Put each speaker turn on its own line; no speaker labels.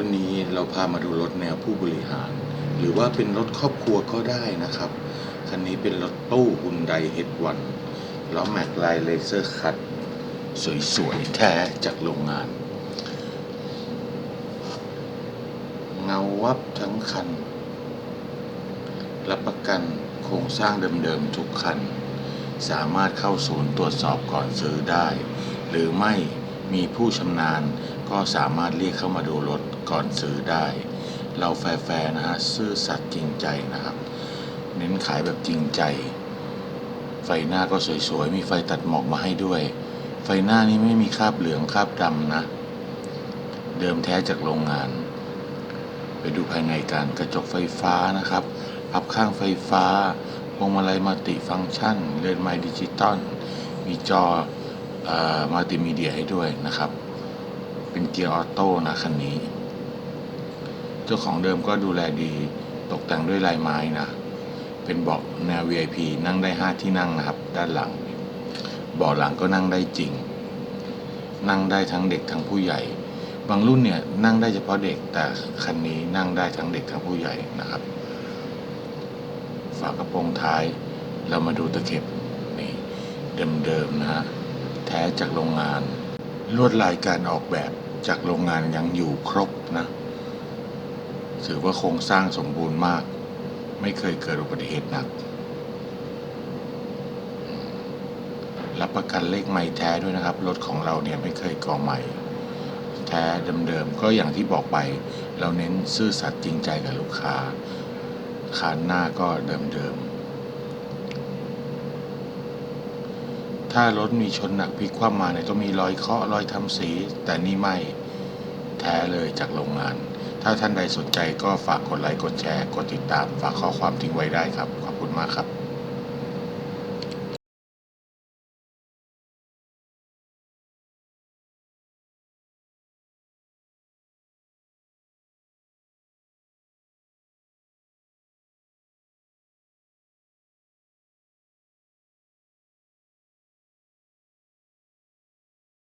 วันนี้เราพามาดูรถแนวผู้บริหาร หรือว่าเป็นรถครอบครัวก็ได้นะครับ คันนี้เป็นรถตู้ฮุนไดเฮดวันล้อแม็กลเลเซอร์คัตสวยๆ แท้จากโรงงาน เงาวับทั้งคัน รับประกันโครงสร้างเดิมๆ ทุกคัน สามารถเข้าศูนย์ตรวจสอบก่อนซื้อได้ หรือไม่มีผู้ชำนาญ ก็สามารถเรียกเข้ามาดูรถก่อนซื้อได้ เราแฟร์ๆนะฮะซื่อสัตย์จริงใจนะครับ เน้นขายแบบจริงใจ ไฟหน้าก็สวยๆ มีไฟตัดหมอกมาให้ด้วย ไฟหน้านี้ไม่มีคราบเหลืองคราบดำนะ เดิมแท้จากโรงงาน ไปดูภายในกันกระจกไฟฟ้านะครับพับข้างไฟฟ้าพวงมาลัยมัลติฟังก์ชัน เรือนไม้ดิจิตอลมีจอมัลติมีเดียให้ด้วยนะครับ เป็นเกียร์ออโต้นะคันนี้ เจ้าของเดิมก็ดูแลดี ตกแต่งด้วยลายไม้นะ เป็นเบาะแนว VIP นั่งได้ 5 ที่นั่งนะครับ ด้านหลัง เบาะหลังก็นั่งได้จริง นั่งได้ทั้งเด็กทั้งผู้ใหญ่ บางรุ่นเนี่ยนั่งได้เฉพาะเด็ก แต่คันนี้นั่งได้ทั้งเด็กทั้งผู้ใหญ่นะครับ ฝากระโปรงท้าย เรามาดูตะเข็บนี่เดิมๆนะฮะ แท้จากโรงงานลวดลายการออกแบบ จากโรงงานยังอยู่ครบนะ ถือว่าโครงสร้างสมบูรณ์มาก ไม่เคยเกิดอุบัติเหตุหนัก รับประกันเลขไม่แท้ด้วยนะครับ รถของเราเนี่ยไม่เคยก่อใหม่ แท้เดิมๆก็อย่างที่บอกไป เราเน้นซื่อสัตย์จริงใจกับลูกค้าคานหน้าก็เดิมๆ ถ้ารถมีชนหนักพลิกคว่ำมาเนี่ยต้องมีรอยเคาะรอยทำสี แต่นี่ไม่แท้เลยจากโรงงาน ถ้าท่านใดสนใจก็ฝากกดไลค์กดแชร์ กดติดตาม ฝากข้อความทิ้งไว้ได้ครับ ขอบคุณมากครับ